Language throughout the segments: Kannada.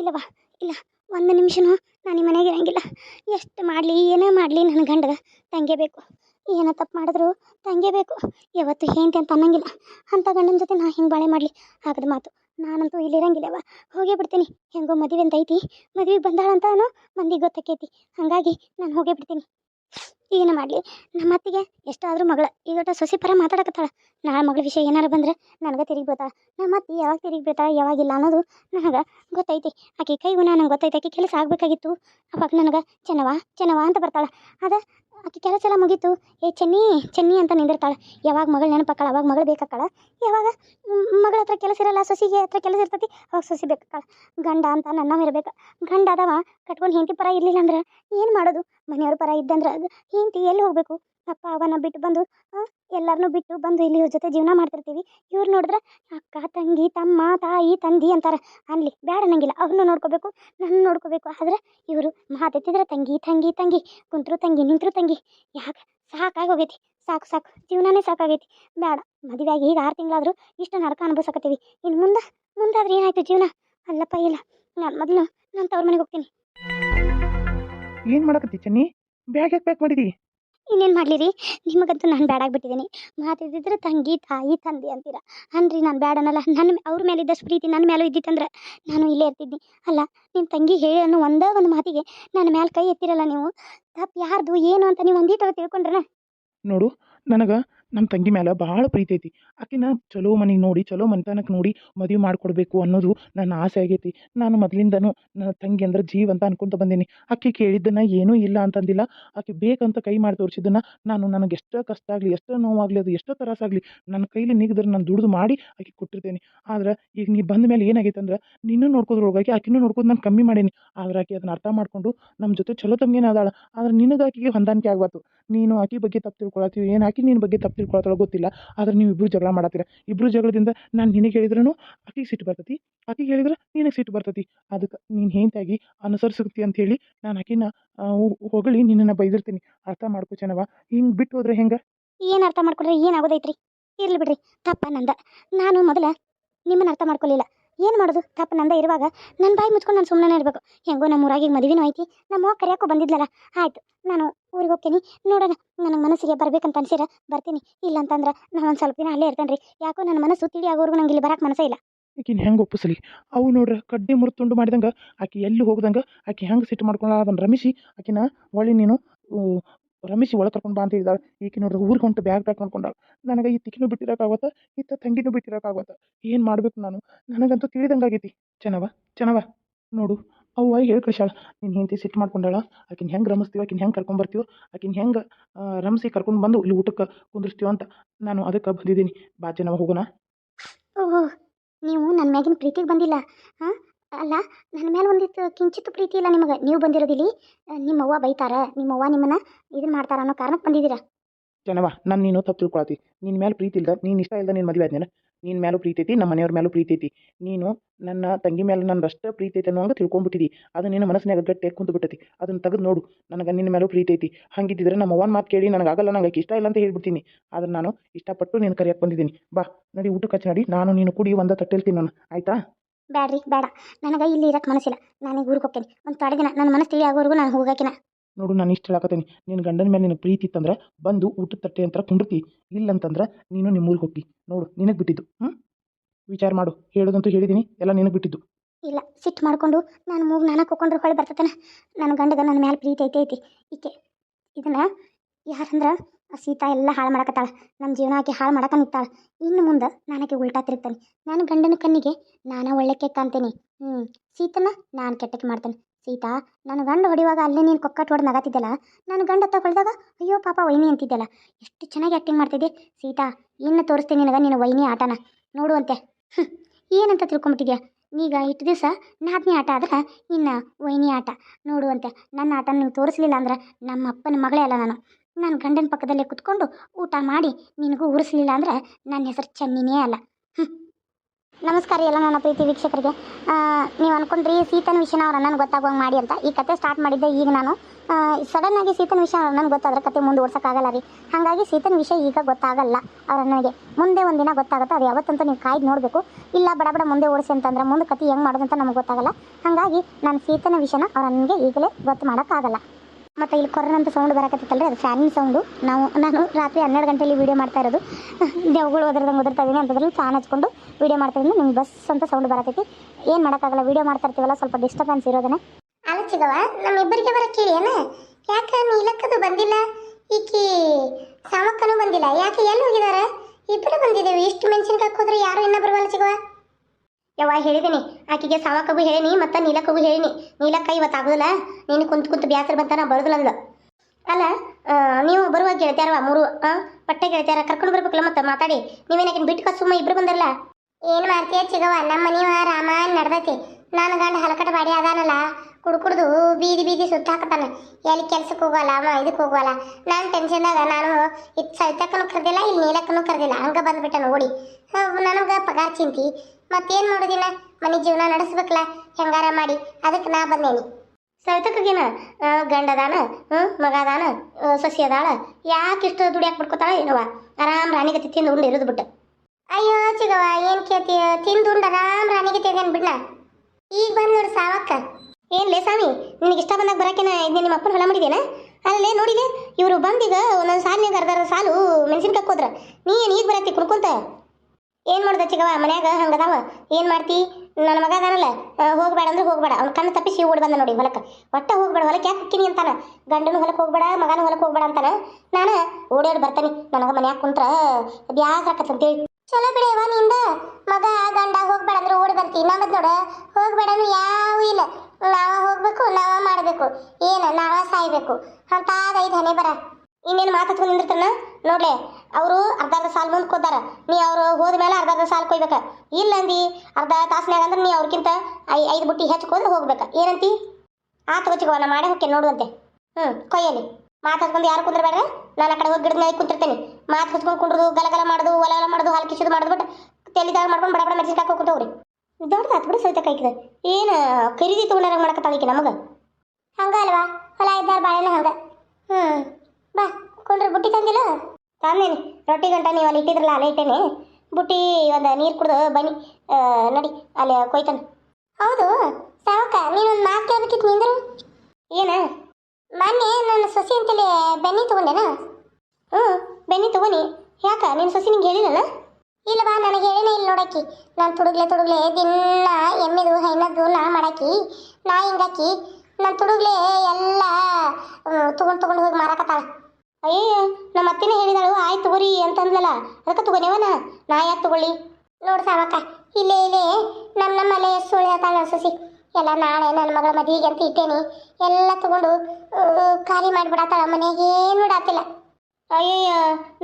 ಇಲ್ಲವಾ ಇಲ್ಲ, ಒಂದು ನಿಮಿಷನೂ ನಾನು ಈ ಮನೆಗೆ ಇರಂಗಿಲ್ಲ. ಎಷ್ಟು ಮಾಡಲಿ, ಏನೇ ಮಾಡಲಿ ನನ್ನ ಗಂಡದ ತಂಗೆ ಬೇಕು. ಏನೋ ತಪ್ಪು ಮಾಡಿದ್ರು ತಂಗೆ ಬೇಕು. ಯಾವತ್ತು ಹೇಂತಿ ಅಂತ ಅನ್ನಂಗಿಲ್ಲ. ಅಂಥ ಗಂಡನ ಜೊತೆ ನಾ ಹಿಂಗೆ ಬಾಳೆ ಮಾಡಲಿ? ಆಗದ ಮಾತು. ನಾನಂತೂ ಇಲ್ಲಿ ಇರಂಗಿಲ್ಲವ ಹೋಗೇ ಬಿಡ್ತೀನಿ. ಹೆಂಗೋ ಮದುವೆ ಅಂತ ಐತಿ ಮದುವೆಗೆ ಬಂದಾಳಂತಾನು ಮಂದಿಗೆ ಗೊತ್ತಾಕೈತಿ. ಹಾಗಾಗಿ ನಾನು ಹೋಗೇ ಬಿಡ್ತೀನಿ. ಏನು ಮಾಡಲಿ? ನಮ್ಮ ಅತ್ತಿಗೆ ಎಷ್ಟಾದರೂ ಮಗಳ. ಈಗ ಸೊಸಿ ಪರ ಮಾತಾಡಕತ್ತಾಳ. ನಾಳೆ ಮಗಳ ವಿಷಯ ಏನಾರು ಬಂದ್ರೆ ನನಗೆ ತಿರುಗಿ ಬೀಳ್ತಾಳ. ನಮ್ಮ ಅತ್ತಿ ಯಾವಾಗ ತಿರುಗಿ ಬೀಳ್ತಾಳೆ, ಯಾವಾಗಿಲ್ಲ ಅನ್ನೋದು ನನಗೆ ಗೊತ್ತೈತಿ. ಆಕೆ ಕೈಗೂ ನಂಗೆ ಗೊತ್ತೈತೆ. ಆಕೆ ಕೆಲಸ ಆಗಬೇಕಾಗಿತ್ತು. ಅವಾಗ ನನಗೆ ಚೆನ್ನವ ಚೆನ್ನವ ಅಂತ ಬರ್ತಾಳೆ. ಅದ ಆಕೆ ಕೆಲಸ ಎಲ್ಲ ಮುಗೀತು. ಏ, ಚೆನ್ನಿ ಚೆನ್ನಿ ಅಂತ ನಿಂದಿರ್ತಾಳೆ. ಯಾವಾಗ ಮಗಳು ನೆನಪಾಕಳ ಅವಾಗ ಮಗಳು ಬೇಕಾಕಳ ಯಾವಾಗ ಮಗಳ ಹತ್ರ ಕೆಲಸ ಇರಲ್ಲ, ಸೊಸಿಗೆ ಹತ್ರ ಕೆಲಸ ಇರ್ತೈತಿ, ಅವಾಗ ಸೊಸಿ ಬೇಕಾಕಳ ಗಂಡ ಅಂತ ನನ್ನ ಇರಬೇಕು. ಗಂಡ ಅದಾವ, ಕಟ್ಕೊಂಡು ಹೆಂಡತಿ ಪರ ಇರಲಿಲ್ಲ ಅಂದ್ರೆ ಏನು ಮಾಡೋದು? ಮನೆಯವ್ರ ಪರ ಇದ್ದಂದ್ರೆ ಹೆಂಡತಿ ಎಲ್ಲಿ ಹೋಗಬೇಕು? ಅಪ್ಪ ಅವನ ಬಿಟ್ಟು ಬಂದು ಎಲ್ಲರನ್ನೂ ಬಿಟ್ಟು ಬಂದು ಇಲ್ಲಿ ಇವ್ರ ಜೊತೆ ಜೀವನ ಮಾಡ್ತಿರ್ತೀವಿ. ಇವ್ರು ನೋಡಿದ್ರೆ, ಅಕ್ಕ, ತಂಗಿ, ತಮ್ಮ, ತಾಯಿ, ತಂದಿ ಅಂತಾರೆ. ಅನ್ಲಿ ಬೇಡ ಅನ್ನಂಗಿಲ್ಲ ಅವ್ರನ್ನೂ ನೋಡ್ಕೋಬೇಕು, ನನ್ನ ನೋಡ್ಕೋಬೇಕು. ಆದ್ರೆ ಇವರು ಮಾತೆತ್ತಿದ್ರೆ, ತಂಗಿ ತಂಗಿ ತಂಗಿ, ಕುಂತರು ತಂಗಿ, ನಿಂತರು ತಂಗಿ, ಯಾಕೆ? ಸಾಕಾಗಿ ಹೋಗೈತಿ ಸಾಕು ಸಾಕು, ಜೀವನನೇ ಸಾಕಾಗೈತಿ. ಬೇಡ ಮದುವೆಯಾಗಿ ಈಗ ಆರು ತಿಂಗಳಾದರೂ ಇಷ್ಟು ನರಕ ಅನುಭವಿಸಕತ್ತೀವಿ. ಇನ್ನು ಮುಂದೆ, ಮುಂದಾದ್ರೆ ಏನಾಯ್ತು ಜೀವನ? ಅಲ್ಲಪ್ಪ, ಇಲ್ಲ. ನಾನು ಮೊದಲು ನಾನು ತವ್ರ ಮನೆಗೆ ಹೋಗ್ತೀನಿ. ಏನು ಮಾಡಕತ್ತಿ ಚನ್ನಿ? ಬ್ಯಾಗ್ ಯಾಕೆ ಪ್ಯಾಕ್ ಮಾಡಿದಿ? ಇನ್ನೇನು ಮಾಡ್ಲಿ ರೀ? ನಿಮಗಂತೂ ನಾನು ಬೇಡಾಗ್ಬಿಟ್ಟಿದ್ದೀನಿ ಮಾತಿದ್ದಿದ್ರೆ ತಂಗಿ, ತಾಯಿ, ತಂದೆ ಅಂತೀರ. ಅನ್ರಿ ನಾನು ಬೇಡನಲ್ಲ ನನ್ನ ಅವ್ರ ಮೇಲೆ ಇದ್ದಷ್ಟು ಪ್ರೀತಿ ನನ್ನ ಮೇಲೂ ಇದ್ದಿತ್ತಂದ್ರೆ ನಾನು ಇಲ್ಲೇ ಇರ್ತಿದ್ನಿ. ಅಲ್ಲ ನಿಮ್ಮ ತಂಗಿ ಹೇಳಿ ಅನ್ನೋ ಒಂದೇ ಒಂದು ಮಾತಿಗೆ ನನ್ನ ಮೇಲೆ ಕೈ ಎತ್ತಿರಲ್ಲ ನೀವು? ತಪ್ಪು ಯಾರ್ದು, ಏನು ಅಂತ ನೀವು ಒಂದೀಟರ ತಿಳ್ಕೊಂಡ್ರೆ ನೋಡು, ನನಗೆ ನಮ್ಮ ತಂಗಿ ಮೇಲೆ ಭಾಳ ಪ್ರೀತಿ ಐತಿ. ಆಕಿನ ಚಲೋ ಮನೆಗೆ ನೋಡಿ, ಚಲೋ ಮನೆತನಕ್ಕೆ ನೋಡಿ ಮದುವೆ ಮಾಡಿಕೊಡ್ಬೇಕು ಅನ್ನೋದು ನನ್ನ ಆಸೆ ಆಗೈತಿ. ನಾನು ಮೊದಲಿಂದನೂ ನನ್ನ ತಂಗಿ ಅಂದ್ರೆ ಜೀವ ಅಂತ ಅನ್ಕೊಂತ ಬಂದೀನಿ. ಆಕೆ ಕೇಳಿದ್ದನ್ನು ಏನೂ ಇಲ್ಲ ಅಂತಂದಿಲ್ಲ. ಆಕೆ ಬೇಕಂತ ಕೈ ಮಾಡಿ ತೋರಿಸಿದ್ದನ್ನು ನಾನು ನನಗೆ ಎಷ್ಟೋ ಕಷ್ಟ ಆಗಲಿ, ಎಷ್ಟೋ ನೋವಾಗಲಿ, ಅದು ಎಷ್ಟೋ ತರಾಸಾಗಲಿ ನನ್ನ ಕೈಲಿ ನಿಗದ್ರೆ ನಾನು ದುಡ್ದು ಮಾಡಿ ಆಕೆ ಕೊಟ್ಟಿರ್ತೇನೆ. ಆದ್ರೆ ಈಗ ನೀ ಬಂದ ಮೇಲೆ ಏನಾಗೈತೆ ಅಂದ್ರೆ ನೀನು ನೋಡ್ಕೋದ್ರೊಳಗಾಗಿ ಆಕಿನೂ ನೋಡ್ಕೊಂಡು ನಾನು ಕಮ್ಮಿ ಮಾಡೀನಿ. ಆದ್ರೆ ಆಕೆ ಅದನ್ನ ಅರ್ಥ ಮಾಡಿಕೊಂಡು ನಮ್ಮ ಜೊತೆ ಚಲೋ ತಂಗಿನ ಅದಾಳ. ಆದ್ರೆ ನಿನಗೆ ಆಕೆಗೆ ಹೊಂದಾಣಿಕೆ ಆಗ್ಬಾರ್ದು. ನೀನು ಆಕೆ ಬಗ್ಗೆ ತಪ್ಪು ತಿಳ್ಕೊಳತ್ತೀವಿ, ಏನು ಆಕೆ ನಿನ್ನ ಬಗ್ಗೆ ತಪ್ಪು ತಿಳ್ಕೊಳತ್ತಳ ಗೊತ್ತಿಲ್ಲ. ಆದ್ರೆ ನೀವು ಇಬ್ಬರು ಜಗಳ ಮಾಡತ್ತೀರ. ಇಬ್ಬರು ಜಗಳದಿಂದ ನಾನು ನಿನಗೆ ಹೇಳಿದ್ರೂ ಆಕೆಗೆ ಸಿಟ್ಟು ಬರ್ತೈತಿ. ಆಕೆಗೆ ಹೇಳಿದ್ರೆ ನಿನಗೆ ಸಿಟ್ಟು ಬರ್ತೈತಿ. ಅದಕ್ಕೆ ನೀನು ಹೆಂತಾಗಿ ಅನುಸರಿಸುತ್ತಿ ಹೇಳಿ ನಾನು ಆಕಿನ ಹೊಗಳಿ ನಿನ್ನನ್ನು ಬೈದಿರ್ತೀನಿ. ಅರ್ಥ ಮಾಡ್ಕೋ ಚೆನ್ನವ ಹಿಂಗೆ ಬಿಟ್ಟು ಹೋದ್ರೆ ಹೆಂಗೆ? ಏನು ಅರ್ಥ ಮಾಡ್ಕೊಂಡ್ರೆ? ಏನಾಗೋದೈತ್ರಿ ಇರ್ಲಿ ಬಿಡ್ರಿ. ತಪ್ಪ ನಂದ. ನಾನು ಮೊದಲ ನಿಮ್ಮನ್ನ ಅರ್ಥ ಮಾಡ್ಕೊಲಿಲ್ಲ. ಏನು ಮಾಡೋದು? ತಪ್ಪು ನಂದ ಇರುವಾಗ ನನ್ನ ಬಾಯಿ ಮುಚ್ಕೊಂಡು ನಾನು ಸುಮ್ಮನೆ ಇರಬೇಕು. ಹೆಂಗೋ ನಮ್ಮ ಊರಾಗಿಗೆ ಮದುವೆನೂ ಐತಿ. ನಮ್ಮ ಅವ್ವ ಕರೆಯೋಕ್ಕೂ ಬಂದಿದ್ಲಲ್ಲ? ಆಯ್ತು, ನಾನು ಊರಿಗೆ ಹೋಗ್ತೀನಿ. ನೋಡೋಣ, ನನ್ನ ಮನಸ್ಸಿಗೆ ಬರ್ಬೇಕಂತ ಅನ್ಸಿರ ಬರ್ತೀನಿ. ಇಲ್ಲ ಅಂತಂದ್ರೆ ನಾನು ಒಂದು ಸ್ವಲ್ಪ ದಿನ ಅಲ್ಲೇ ಇರ್ತೇನೆ ರೀ ಯಾಕೋ ನನ್ನ ಮನಸ್ಸು ತಿಳಿ ಆಗೋರ್ಗು ನಂಗೆ ಇಲ್ಲಿ ಬರಕ್ಕೆ ಮನಸ್ಸೇ ಇಲ್ಲ. ಆಕಿನ ಹೆಂಗೆ ಒಪ್ಪಿಸಲಿ? ಅವು ನೋಡ್ರೆ ಕಡ್ಡಿ ಮುರಿತುಂಡು ಮಾಡಿದಂಗೆ ಆಕೆ ಎಲ್ಲಿ ಹೋಗ್ದಂಗೆ ಆಕೆ ಹೆಂಗೆ ಸಿಟ್ಟು ಮಾಡ್ಕೊಳ್ಳ ಅದನ್ನು ರಮಿಸಿ. ಆಕಿನ ಒಳ್ಳೆ ನೀನು ಊ, ರಮಿಸಿ ಒಳಗೆ ಕರ್ಕೊಂಡು ಬಾ ಅಂತ ಹೇಳಿದಾಳೆ. ಈಕೆ ನೋಡ್ರಿ ಊರಿಗೆ ಹೊಂಟು ಬ್ಯಾಗ್ ಪ್ಯಾಕ್ ಮಾಡ್ಕೊಂಡಾಳ. ನನಗೆ ಈ ತಿಕ್ಕಿನೂ ಬಿಟ್ಟಿರೋಕ್ಕಾಗತ್ತ ಇತ್ತ ತಂಗಿನೂ ಬಿಟ್ಟಿರೋಕ್ಕಾಗತ್ತ ಏನು ಮಾಡಬೇಕು ನಾನು? ನನಗಂತೂ ತಿಳಿದಂಗೆ ಆಗೈತಿ. ಚೆನ್ನವ ಚೆನ್ನವ ನೋಡು. ಅವ್ವ ಹೇಳಿ ಕಳಿಸಾಳ ನಿನ್ನ ಹೆಂಡತಿ ಸಿಟ್ಟು ಮಾಡ್ಕೊಂಡಾಳ? ಆಕಿನ ಹೆಂಗೆ ರಮಿಸ್ತೀವಿ? ಆಕಿನ ಹೆಂಗೆ ಕರ್ಕೊಂಬರ್ತೀವೋ ಆಕಿನ ಹೆಂಗೆ ರಮಿಸಿ ಕರ್ಕೊಂಡು ಬಂದು ಇಲ್ಲಿ ಊಟಕ್ಕೆ ಕುಂದಿರ್ಸ್ತೀವೋ ಅಂತ ನಾನು ಅದಕ್ಕೆ ಬಂದಿದ್ದೀನಿ. ಬಾ ಚೆನ್ನವ ಹೋಗೋಣ? ಓಹೋ ನೀವು ನನ್ನ ಮ್ಯಾಗಿನ ಪ್ರೀತಿಗೆ ಬಂದಿಲ್ಲ ಹಾಂ? ಅಲ್ಲ ನನ್ನ ಮೇಲೆ ಒಂದಿತ್ತು ಕಿಂಚಿತ್ತು ಪ್ರೀತಿ ಇಲ್ಲ ನಿಮಗೆ. ನೀವು ಬಂದಿರೋದಿಲ್ಲಿ ನಿಮ್ಮ ಅವ್ವ ಬೈತಾರ ನಿಮ್ಮ ಅವ್ವ ನಿಮ್ಮನ್ನ ಇದನ್ನ ಮಾಡ್ತಾರ ಅನ್ನೋ ಕಾರಣಕ್ಕೆ ಬಂದಿದ್ದೀರಾ? ಚೆನ್ನವ ನಾನು ನೀನು ತಪ್ಪು ತಿಳ್ಕೊಳತಿ. ನಿನ್ನ ಮೇಲೆ ಪ್ರೀತಿ ಇಲ್ದ, ನೀನು ಇಷ್ಟ ಇಲ್ಲದ ನಿನ್ನ ಮದುವೆ ಆದ್ನೇನ ನಿನ್ನ ಮೇಲೂ ಪ್ರೀತಿ ಐತಿ ನಮ್ಮ ಮನೆಯವ್ರ ಮೇಲೂ ಪ್ರೀತಿ ಐತಿ. ನೀನು ನನ್ನ ತಂಗಿ ಮೇಲೆ ನನ್ನ ಅಷ್ಟೇ ಪ್ರೀತಿ ಐತೆ ಅನ್ನೋ ಹಂಗೆ ತಿಳ್ಕೊಂಬಿಟ್ಟಿದಿ. ಅದು ನಿನ್ನ ಮನಸ್ಸಿನಾಗ ಗಟ್ಟಿ ಕುಂತು ಬಿಟ್ಟತಿ. ಅದನ್ನು ತೆಗೆದು ನೋಡು, ನನಗೆ ನಿನ್ನ ಮೇಲೂ ಪ್ರೀತಿ ಐತಿ. ಹಂಗಿದ್ದಿದ್ರೆ ನಮ್ಮ ಅವ್ವನ ಮಾತು ಕೇಳಿ ನನಗೆ ಆಗಲ್ಲ, ನಂಗೆ ಇಷ್ಟ ಇಲ್ಲ ಅಂತ ಹೇಳ್ಬಿಡ್ತೀನಿ. ಆದ್ರೆ ನಾನು ಇಷ್ಟಪಟ್ಟು ನೀನು ಕರೆಯಕ್ಕೆ ಬಂದಿದ್ದೀನಿ. ಬಾ, ನಡಿ ಊಟಕ್ಕೆ ಹಚ್ಚಿ ನಡಿ, ನಾನು ನೀನು ಕೂಡಿ, ಒಂದ ತಟ್ಟಿರ್ತೀನಿ ನಾನು ಆಯ್ತಾ? ಬ್ಯಾಡ್ರಿ ಬೇಡ. ನನಗೆ ಇಲ್ಲಿ ಇರಕ್ಕೆ ಮನಸ್ಸಿಲ್ಲ. ನಾನೀಗ ಊರಿಗೆ ಹೋಗ್ತೇನೆ. ಒಂದು ತೊಡೆ ದಿನ ನನ್ನ ಮನಸ್ಸು ತಿಳಿ ಆಗೋವರೆಗೂ ನಾನು ಹೋಗಾಕಿನ. ನೋಡು ನಾನು ಇಷ್ಟು ಹೇಳಕತ್ತೀನಿ. ನಿನ್ನ ಗಂಡನ ಮೇಲೆ ನಿನಗೆ ಪ್ರೀತಿ ಇತ್ತಂದ್ರೆ ಬಂದು ಊಟದ ತಟ್ಟೆ ಅಂತ ಕುಂಡಿರ್ತಿ. ಇಲ್ಲಂತಂದ್ರೆ ನೀನು ನಿಮ್ಮ ಊರಿಗೆ ಹೋಗಿ. ನೋಡು ನಿನಗೆ ಬಿಟ್ಟಿದ್ದು. ಹ್ಞೂ ವಿಚಾರ ಮಾಡು. ಹೇಳೋದಂತೂ ಹೇಳಿದ್ದೀನಿ ಎಲ್ಲ ನಿನಗೆ ಬಿಟ್ಟಿದ್ದು. ಇಲ್ಲ ಸಿಟ್ಟು ಮಾಡಿಕೊಂಡು ನಾನು ಮೂಗು ನಾನು ಕೊಕೊಂಡ್ರೆ ಹೊಳೆ ಬರ್ತತನ. ನನ್ನ ಗಂಡಗ ನನ್ನ ಮೇಲೆ ಪ್ರೀತಿ ಐತೆ ಐತಿ ಈಕೆ ಇದನ್ನು ಯಾರಂದ್ರೆ ಸೀತಾ ಎಲ್ಲ ಹಾಳು ಮಾಡಕತ್ತಾಳ. ನಮ್ಮ ಜೀವನ ಆಕೆ ಹಾಳು ಮಾಡಕ ನಿಂತಾಳ. ಇನ್ನು ಮುಂದೆ ನಾನಕ್ಕೆ ಉಲ್ಟಾ ತಿರುಗ್ತಾನೆ. ನಾನು ಗಂಡನ ಕಣ್ಣಿಗೆ ನಾನು ಒಳ್ಳೆಕ್ಕೆ ಕಾಣ್ತೇನೆ ಹ್ಞೂ ಸೀತನ ನಾನು ಕೆಟ್ಟಕ್ಕೆ ಮಾಡ್ತೇನೆ. ಸೀತಾ ನನ್ನ ಗಂಡ ಹೊಡೆಯುವಾಗ ಅಲ್ಲೇ ನೀನು ಕೊಕ್ಕಟ್ಟು ಹೊಡೆದು ನಗತಿದ್ದಲ್ಲ ನನ್ನ ಗಂಡ ತಗೊಳ್ದಾಗ, ಅಯ್ಯೋ ಪಾಪ ವೈನಿ ಅಂತಿದ್ದಲ್ಲ ಎಷ್ಟು ಚೆನ್ನಾಗಿ ಆ್ಯಕ್ಟಿಂಗ್ ಮಾಡ್ತಿದ್ದೆ? ಸೀತಾ, ಇನ್ನು ತೋರಿಸ್ತೀನಿ ನಿನಗೆ ನಿನ್ನ ವೈನಿ ಆಟನ. ನೋಡುವಂತೆ ಹ್ಞೂ ಏನಂತ ತಿಳ್ಕೊಂಬಿಟ್ಟಿದ್ಯಾ? ಈಗ ಇಷ್ಟು ದಿವಸ ನಾದ್ನಿ ಆಟ ಆದ್ರೆ ಇನ್ನು ವೈನಿ ಆಟ. ನೋಡುವಂತೆ ನನ್ನ ಆಟ ನೀನು ತೋರಿಸ್ಲಿಲ್ಲ ಅಂದ್ರೆ ನಮ್ಮ ಅಪ್ಪನ ಮಗಳೇ ಅಲ್ಲ ನಾನು. ನಾನು ಗಂಡನ ಪಕ್ಕದಲ್ಲೇ ಕುತ್ಕೊಂಡು ಊಟ ಮಾಡಿ ನಿನಗೂ ಉರಿಸ್ಲಿಲ್ಲ ಅಂದ್ರೆ ನನ್ನ ಹೆಸರು ಚೆನ್ನಿನೇ ಅಲ್ಲ. ನಮಸ್ಕಾರ ಎಲ್ಲ ನನ್ನ ಪ್ರೀತಿ ವೀಕ್ಷಕರಿಗೆ. ನೀವು ಅನ್ಕೊಂಡ್ರಿ ಸೀತನ ವಿಷಯನ ಅವ್ರ ಅಣ್ಣನ ಗೊತ್ತಾಗುವಂಗೆ ಮಾಡಿ ಅಂತ. ಈ ಕತೆ ಸ್ಟಾರ್ಟ್ ಮಾಡಿದ್ದೆ ಈಗ ನಾನು. ಸಡನ್ ಆಗಿ ಸೀತನ ವಿಷಯ ಅವ್ರ ಅಣ್ಣನ ಗೊತ್ತಾದ್ರೆ ಕತೆ ಮುಂದುವರ್ಸೋಕ್ಕಾಗಲ್ಲ ರೀ. ಹಾಗಾಗಿ ಸೀತನ ವಿಷಯ ಈಗ ಗೊತ್ತಾಗಲ್ಲ ಅವ್ರ ಅಣ್ಣನಿಗೆ. ಮುಂದೆ ಒಂದಿನ ಗೊತ್ತಾಗುತ್ತೆ, ಅದು ಯಾವತ್ತಂತೂ ನೀವು ಕಾಯ್ದು ನೋಡಬೇಕು. ಇಲ್ಲ, ಬಡ ಬಡ ಮುಂದೆ ಓಡಿಸಿ ಅಂತಂದ್ರೆ ಮುಂದೆ ಕತೆ ಹೆಂಗೆ ಮಾಡೋದಂತ ನಮಗೆ ಗೊತ್ತಾಗಲ್ಲ. ಹಾಗಾಗಿ ನಾನು ಸೀತನ ವಿಷಯನ ಅವ್ರ ಅಣ್ಣನಿಗೆ ಈಗಲೇ ಗೊತ್ತು ಮಾಡೋಕ್ಕಾಗಲ್ಲ. ಮತ್ತು ಇಲ್ಲಿ ಕೊರೋನಂತ ಸೌಂಡ್ ಬರಕತ್ತಲ್ರಿ ಅದು ಫ್ಯಾನಿನ ಸೌಂಡು ನಾವು, ನಾನು ರಾತ್ರಿ ಹನ್ನೆರಡು ಗಂಟೆಯಲ್ಲಿ ವೀಡಿಯೋ ಮಾಡ್ತಾ ಇರೋದು. ದೇವಗಳು ಒದರ್ದಂಗೆ ಒದರ್ತಾ ಇದ್ದೀನಿ ಅಂತದ್ರಲ್ಲಿ ಫ್ಯಾನ್ ಹಚ್ಕೊಂಡು ವೀಡಿಯೋ ಮಾಡ್ತಾ ಇದ್ದೀನಿ ನಿಮ್ಗೆ ಬಸ್ ಅಂತ ಸೌಂಡ್ ಬರತೈತಿ ಏನು ಮಾಡೋಕ್ಕಾಗಲ್ಲ ವೀಡಿಯೋ ಮಾಡ್ತಾ ಇರ್ತೀವಲ್ಲ, ಸ್ವಲ್ಪ ಡಿಸ್ಟರ್ಬೆನ್ಸ್ ಇರೋದನ್ನ. ಆಲೋಚಿಗವ ನಮ್ಮಿಬ್ಬರಿಗೆ ಬರ ಏನ ಯಾಕೆ ನೀಲಕ್ಕದು ಬಂದಿಲ್ಲ? ಈಕಿ ಸಾಮಕ್ಕನೂ ಬಂದಿಲ್ಲ. ಯಾಕೆ ಎಲ್ಲಿ ಹೋಗಿದಾರ? ಇಬ್ಬರು ಬಂದಿದ್ದೇವೆ ಇಷ್ಟು ಮೆಣಸಿನ್ಕಾಯಿ ಹೋದ್ರೆ ಯಾರು ಇನ್ನ ಬರುವಲ್ಲ ಚಿಗವ ಯವ್ವ ಹೇಳಿದ್ದೀನಿ ಆಕಿಗೆ ಸಾವಕ್ಕಗೂ ಹೇಳಿನಿ ಮತ್ತು ನೀಲಕ್ಕಗೂ ಹೇಳಿನಿ. ನೀಲಕ್ಕ ಇವತ್ತು ಆಗೋದಿಲ್ಲ, ನೀನು ಕುಂತು ಕುಂತು ಬ್ಯಾಸರ ಬಂತ ನಾ ಬರೋದಿಲ್ಲ ಅಲ್ಲ ನೀವು ಬರುವಾಗ ಗೆಳತ್ಯಾರವ ಮೂರು ಪಟ್ಟೆ ಗೆಳತ್ಯಾರ ಕರ್ಕೊಂಡು ಬರ್ಬೇಕಲ್ಲ ಮತ್ತೆ ಮಾತಾಡಿ. ನೀವೇನಾಗಿನ ಬಿಟ್ಟು ಸುಮ್ಮ ಇಬ್ರು ಬಂದಿರಲ್ಲ? ಏನು ಮಾಡ್ತೀಯ ಚಿಗವ ನಮ್ಮ ಮನಿವ ರಾಮ ನಡ್ದೈತಿ. ನಾನು ಗಂಡ ಹಲಕಟ ಬಾಡಿ ಅದಾನಲ್ಲ, ಕುಡ್ಕುಡ್ದು ಬೀದಿ ಬೀದಿ ಸುತ್ತ ಹಾಕತಾನ ಎಲ್ಲಿ ಕೆಲ್ಸಕ್ಕೆ ಹೋಗಲ್ಲ ಅವ ಇದಕ್ಕೆ ಹೋಗಲ್ಲ ನಾನು ಟೆನ್ಷನ್ದಾಗ ನಾನು ಇದು ಸವಿತಕ್ಕನೂ ಕರೆದಿಲ್ಲ, ಇಲ್ಲಿ ನೀಲಕ್ಕನು ಕರೆದಿಲ್ಲ. ಹಂಗೆ ಬಂದುಬಿಟ್ಟ ನೋಡಿ ನನಗೆ ಪಗಾರ ಚಿಂತಿ. ಮತ್ತೇನು ಮಾಡೋದಿನ ಮನೆ ಜೀವನ ನಡೆಸ್ಬೇಕಲ್ಲ, ಹೆಂಗಾರ ಮಾಡಿ? ಅದಕ್ಕೆ ನಾ ಬಂದೇನಿ. ಸವಿತಕ್ಕಗೇನ ಗಂಡ ಅದಾನ ಹ್ಞೂ ಮಗ ಅದಾನ ಸೊಸಿ ಅದಾಳ ಯಾಕೆ ಇಷ್ಟು ದುಡಿಯಾಕೆ ಬಿಡ್ಕೊತಾಳ ಏನವ ಆರಾಮ್ ರಾಣಿಗತಿ ತಿಂದು ಉಂಡು ಇರೋದು ಬಿಟ್ಟು. ಅಯ್ಯೋ ಚಿಗವ ಏನ್ ಕೇಳ್ತೀಯ ತಿಂದುಂಡ ಆರಾಮ್ ರಾಣಿಗೆ ತೆಗೆನ್ ಬಿಡ್ನ ಈಗ ಬಂದ್ ನೋಡು ಸಾವಕ್ಕ. ಏನ್ಲೇ ಸ್ವಾಮಿ, ನಿನಗೆ ಇಷ್ಟ ಬಂದಾಗ ಬರೋಕೇನ? ಇದನ್ನ ನಿಮ್ಮ ಅಪ್ಪನ ಹೊಲ ಮಾಡಿದೇನ? ಅಲ್ಲೇ ನೋಡಿದೆ, ಇವರು ಬಂದೀಗ ಒಂದೊಂದು ಸಾಲಿನಾಗ ಅರ್ಧ ಸಾಲು ಮೆಣಸಿನ್ಕಾಯಿ ಹೋದ್ರ. ನೀ ಏನು ಈಗ ಬರತ್ತಿ ಕುಡ್ಕೊಂತ ಏನು ಮಾಡ್ದ ಚಿಕ್ಕವ ಮನ್ಯಾಗ ಹಂಗದಾವ ಏನು ಮಾಡ್ತಿ? ನನ್ನ ಮಗ ಅದಾನಲ್ಲ ಹೋಗ್ಬೇಡ ಅಂದ್ರೆ ಹೋಗ್ಬೇಡ. ಅವ್ನ ಕಣ್ಣು ತಪ್ಪಿಸಿ ಓಡಿ ಬಂದ ನೋಡಿ ಹೊಲಕ್ಕೆ. ಒಟ್ಟ ಹೋಗ್ಬೇಡ ಹೊಲಕ್ಕೆ ಯಾಕೆ ಹುಕ್ಕಿನಿ ಅಂತಾನ? ಗಂಡನ ಹೊಲಕ್ಕೆ ಹೋಗ್ಬೇಡ, ಮಗನ ಹೊಲಕ್ಕೆ ಹೋಗ್ಬೇಡ ಅಂತಾನ? ನಾನು ಓಡಾಡಿ ಬರ್ತಾನೆ. ನನಗೆ ಮನ್ಯಾಗ ಕುಂತ್ರ ಬ್ಯಾಸ್ ಅಂತೇಳಿ. ಚಲೋ ಬಿಡ ನಿಂದ. ಮಗ, ಗಂಡ ಹೋಗ್ಬೇಡ ಅಂದ್ರೆ ಓಡಿ ಬರ್ತಿ. ನಮ್ಮದ್ ನೋಡ, ಹೋಗ್ಬೇಡನು ಯಾವ ಇಲ್ಲ. ನಾವ ಹೋಗ್ಬೇಕು, ನಾವ ಮಾಡ್ಬೇಕು. ಏನ, ನಾವ ಸಾಯ್ಬೇಕು. ಅಂತಾದೈದು ಹನೆ ಬರ. ಇನ್ನೇನು ಮಾತಾಡ್ಕೊಂಡು ನಿಂದಿರ್ತಾರನ ನೋಡ್ಲೆ, ಅವರು ಅರ್ಧ ಅರ್ಧ ಸಾಲ್ ಮುಂದೆ ಕೂತಾರ. ನೀ ಅವರು ಹೋದ ಮೇಲೆ ಅರ್ಧ ಅರ್ಧ ಸಾಲು ಕೊಯ್ಬೇಕ. ಇಲ್ಲ ಅಂದಿ, ಅರ್ಧ ತಾಸ್ನ್ಯಾಗ ಅಂದ್ರೆ ನೀ ಅವ್ರಕ್ಕಿಂತ ಐ ಐದು ಬುಟ್ಟಿ ಹೆಚ್ಚು ಹೋಗ್ಬೇಕು. ಏನಂತಿ? ಆತ ಗೊಚ್ಚಿಗವ ನಾ ಮಾಡೇ ಹೋಕೆ ನೋಡುವಂತೆ ಹ್ಞೂ ಕೊಯ್ಯಲಿ. ಮಾತು ಹಚ್ಕೊಂಡು ಯಾರು ಕುಂದ್ರಬೇಡ್ರೆ ನಾನು ಆ ಕಡೆ ಹೋಗಿ ಗಿಡದ ಮೇಲೆ ಕುಂತಿರ್ತೇನೆ. ಮಾತು ಹಚ್ಕೊಂಡು ಕುಂಡ್ರದು ಗಲಗಲ ಮಾಡೋದು, ಒಲ ಒಲ ಮಾಡೋದು, ಹಾಲು ಕಿಶೋದು ಮಾಡೋದು ಬಟ್ ತೆಲಿದಾಗ ಮಾಡ್ಕೊಂಡು ಬಡ ಬಡ ಮೆಣಸಿನ್ಕಾಯಿ ಕೂತವ್ರಿ ದೊಡ್ಡದು ದೊಡ್ಡದಾತ್ ಬಿಡು ಸಹಿತ ಕೈಕಿದ. ಏನು ಖರೀದಿ ತೊಗೊಂಡಾರ ಮಾಡಕತ್ತಾಳಿಕೆ ನಮಗೆ? ಹಂಗ ಅಲ್ವಾ? ಹೊಲ ಇದ್ದಾರ ಬಾಳೆನ ಹಂಗೆ. ಹ್ಮ್. ಬಾ, ಕೊಂಡ್ರೆ ಬುಟ್ಟಿ ತಂದಿಲ್ಲ? ತಂದೇನಿ. ರೊಟ್ಟಿ ಗಂಟ ನೀವು ಅಲ್ಲಿ ಇಟ್ಟಿದ್ರಲ್ಲ, ಅಲ್ಲೇ ಇಟ್ಟೇನೆ. ಬುಟ್ಟಿ ಒಂದು ನೀರು ಕುಡ್ದು ಬನ್ನಿ. ನಡಿ, ಅಲ್ಲಿ ಕೊಯ್ತಾನೆ. ಹೌದು ಸಾವಕ ನೀನೊಂದು ಮಾತು ಕೇಳ್ಬೇಕಿತ್ತು ನಿಂದ್ರು? ಏನ? ಮೊನ್ನೆ ನನ್ನ ಸೊಸಿ ಅಂತೇಳಿ ಬೆನ್ನಿ ತಗೊಂಡೆನಾ? ಹ್ಞೂ, ಬೆನ್ನಿ ತಗೋನಿ ಯಾಕ ನಿನ್ನ ಸೊಸಿ ನಿಂಗೆ ಹೇಳಿಲ್ಲಲ್ಲ? ಬಾ, ನನಗೆ ಹೇಳಿನೇ ಇಲ್ಲ ನೋಡಕ್ಕಿ. ನಾನು ತುಡುಗ್ಲೆ ತುಡುಗ್ಲೆ ದಿನ ಎಮ್ಮೆದು ಹೈನದ್ದು ನಾ ಮಾಡಾಕಿ ನಾ ಹಿಂಗಾಕಿ ನಾನು ತುಡುಗ್ಲೆ ಎಲ್ಲ ತಗೊಂಡು ತಗೊಂಡು ಹೋಗಿ ಮಾರಾಕತ್ತಾಳ. ಅಯ್ಯೋ, ನಮ್ಮ ಅತ್ತೆನೇ ಹೇಳಿದಾಳು, ಆಯ್ತು ತಗೋರಿ ಅಂತಂದ್ಲಲ್ಲ. ಅದಕ್ಕೆ ತಗೋನೇವನ ನಾ ಯಾಕೆ ತಗೊಳ್ಳಿ? ನೋಡು ಸಾವಕ್ಕ, ಇಲ್ಲೇ ಇಲ್ಲೇ ನಮ್ಮ ನಮ್ಮಲ್ಲೇ ಸುಳ್ಳು ಆತ ಸೊಸಿ. ಎಲ್ಲ ನಾಳೆ ನನ್ನ ಮಗಳ ಮದುವೆಗೆ ಅಂತ ಇಟ್ಟೇನಿ. ಎಲ್ಲ ತಗೊಂಡು ಖಾಲಿ ಮಾಡಿಬಿಡತ್ತಾಳ ಮನೆಗೆ ಏನು ಬಿಡಾತಿಲ್ಲ. ಅಯ್ಯಯ್ಯ,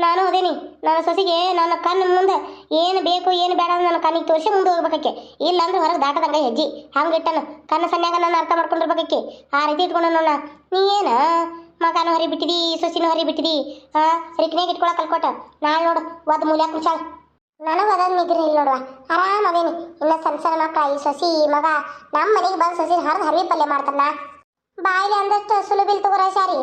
ನಾನು ಅದೇನಿ ನನ್ನ ಸೊಸಿಗೆ ನನ್ನ ಕಣ್ಣು ಮುಂದೆ ಏನು ಬೇಕು, ಏನು ಬೇಡ ನನ್ನ ಕಣ್ಣಿಗೆ ತೋರಿಸಿ ಮುಂದೆ ಹೋಗ್ಬೇಕಕ್ಕೆ. ಇಲ್ಲ ಅಂದ್ರೆ ಹೊರಗೆ ದಾಟದಂಗ ಹೆಜ್ಜಿ. ಹಂಗೆ ಇಟ್ಟನ. ಕಣ್ಣು ಸನ್ಯಾಗ ನಾನು ಅರ್ಥ ಮಾಡ್ಕೊಂಡಿರ್ಬೇಕಕ್ಕೆ. ಆ ರೀತಿ ಇಟ್ಕೊಂಡು ನೋಡ ನೀ ಏನು? ಮಗನೂ ಹರಿ ಬಿಟ್ಟಿದಿ, ಸೊಸಿನೂ ಹರಿ ಬಿಟ್ಟಿದಿ? ಹಾ ರಿಕ್ನ್ಯಾಗ ಇಟ್ಕೊಳಕ್ಕೆ ಕಲ್ಕೊಟ ನಾಳೆ ನೋಡು ಒದ್ ಮೂಲ್ಯಾಕ ಕುಂಚಾಳ ನನಗೆ ಅದೊಂದು ನಿದ್ರೆ ಇಲ್ಲ ನೋಡುವ. ಆರಾಮ್ ಅದೇನಿ. ಇನ್ನ ಸಣ್ಣ ಸಣ್ಣ ಮಕ್ಕಳ ಈ ಸೊಸಿ ಮಗ. ನಮ್ಮ ಮನೆಗೆ ಬಂದು ಸೊಸಿ ಹರಿದು ಹರಿ ಪಲ್ಯ ಮಾಡ್ತಾನ ಬಾಯಿಲೆ ಅಂದಷ್ಟು ಸುಲಭಿಲ್ ತಗೋರ ಶಾರಿ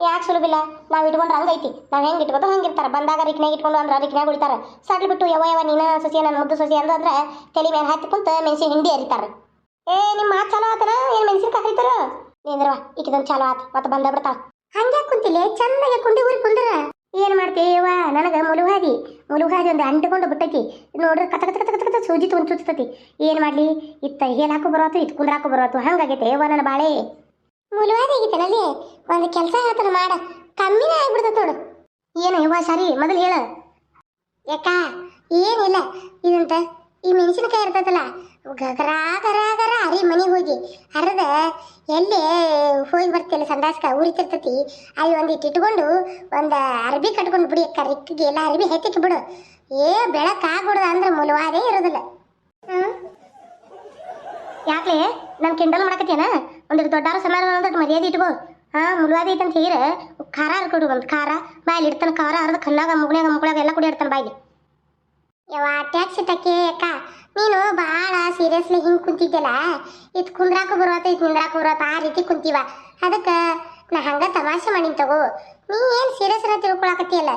ಯಾಕೆ ಸುಲಭಿಲ್ಲ ನಾವು ಇಟ್ಕೊಂಡ್ರೆ ಹಂಗೈತಿ ನಾವು ಹೆಂಗೆ ಇಟ್ಕೋದು ಹಂಗೆ ಇರ್ತಾರೆ. ಬಂದಾಗ ರಿಕ್ನ್ಯಾಗ ಇಟ್ಕೊಂಡು ಅಂದ್ರೆ ರಿಕ್ನ್ಯಾಗ ಉಳಿತಾರೆ. ಸಡ್ಲು ಬಿಟ್ಟು ಯಾವ ಯಾವ ನೀನ ಸಸಿ ನನ್ನ ಮುದ್ದು ಸಸಿ ಅಂದು ಅಂದ್ರೆ ತಲೆ ಮೇಲೆ ಹತ್ತಿ ಕುಂತ ಮೆಣಸಿ ಹಿಂಡಿ ಅರಿತಾರ. ಏ ನಿಮ್ಮ ಮಾತು ಚಾಲೋ ಆತನ? ಏನು ಮೆಣಸಿನ ಹರಿತಾರ ನೀಂದ್ರವ ಈಕಿದೊಂದು ಚಾಲೋ ಆತ. ಮತ್ತೆ ಬಂದ ಬಿಡ್ತಾವ ಹಂಗೆ ಕುಂತಿಲ್ಲ ಚಂದಾಗೆ ಕುಂಡಿ ಊರಿ ಕುಂದ್ರ. ಏನು ಮಾಡ್ತೀವ ನನಗೆ ಮುಲುಹಾದಿ. ಮುಲುಹಾದಿ ಒಂದು ಅಂಟಿಕೊಂಡು ಬಿಟ್ಟೈತಿ. ನೋಡ್ರಿ ಕತ ಕತ ಕತ ಕತ ಸೂಜಿ ಚುಚ್ಚತೈತಿ ಏನು ಮಾಡಲಿ? ಇತ್ತ ಹೇಳಾಕು ಹಾಕು ಬರೋತು ಇತ್ತು ಕುಂದ್ರಾಕು ಬರೋತು ಹಂಗಾಗೈತೆ ಯವ್ವ, ನನ್ನ ಬಾಳೆ. ಮುಳುವಾದಿ ಆಗಿತ್ತನಲ್ಲಿ ಒಂದು ಕೆಲಸ ಹೇಳ್ತಾನ ಮಾಡ. ಕಮ್ಮಿನೇ ಆಗ್ಬಿಡ್ತದ ನೋಡು. ಏನು ಯವ್ವ, ಸರಿ, ಮೊದಲು ಹೇಳು. ಯಾಕ ಏನಿಲ್ಲ ಇದಂತ, ಈ ಮೆಣಸಿನಕಾಯಿ ಇರ್ತದಲ್ಲ ಗರ ಗರ ಗರ ಮನೆಗೆ ಹೋಗಿ ಹರಿದ ಎಲ್ಲಿ ಹೋಗಿ ಬರ್ತಿಲ್ಲ ಸಂಡಾಸ್ಕ ಉರಿತಿರ್ತತಿ ಅಲ್ಲಿ ಒಂದು ಇಟ್ಟು ಇಟ್ಕೊಂಡು ಒಂದು ಅರ್ಬಿ ಕಟ್ಕೊಂಡು ಬಿಡಿ ಅಕ್ಕ, ರಿಕ್ಕಿಗೆ ಎಲ್ಲ ಅರ್ಬಿ ಹೆತ್ತಿಕ್ಕೆ ಬಿಡು. ಏ, ಬೆಳಕು ಆಗ್ಬಿಡುದ ಅಂದ್ರೆ ಮುಲುವಾದೇ ಇರೋದಿಲ್ಲ. ಯಾಕ್ಲೆ? ನಾನು ಕಿಂಡಲ್ ಮಾಡಕತ್ತೇನ ಒಂದಿಟ್ಟು ದೊಡ್ಡಾರ ಸಮಾನ ಅಂದ್ರೆ ಮರ್ಯಾದೆ ಇಟ್ಕೋ ಹಾಂ ಮುಳುವಾದಿ ಅಂತ ಖಾರ ಹರ್ಕೊಡು ಒಂದು ಖಾರ. ಬಾಯಲ್ಲಿ ಇಡ್ತಾನೆ ಖಾರ, ಅರ್ದ ಕಣ್ಣಾಗ ಮುಗ್ನ್ಯಾಗ ಮುಗುಳಾಗ ಎಲ್ಲ ಕುಡಿ ಬಾಯಲ್ಲಿ. ಯವ್ವ ಟ್ಯಾಕ್ಸಿ ತಕ್ಕೆ ಅಕ್ಕ. ನೀನು ಭಾಳ ಸೀರಿಯಸ್ಲಿ ಹಿಂಗೆ ಕುಂತಿದ್ದೆಲ್ಲ ಇತ್ ಕುಂದ್ರಾಕ ಬರುವತ್ತ ಇತ್ ನಿಂದ್ರಾಕ ಬರುವತ್ತ, ಆ ರೀತಿ ಕುಂತೀವ. ಅದಕ್ಕೆ ನಾ ಹಂಗೆ ತಮಾಷೆ ಮಾಡಿನ ತಗೋ. ನೀ ಏನು ಸೀರಿಯಸ್ ತಿಳ್ಕೊಳಕತ್ತಿಯಲ್ಲ?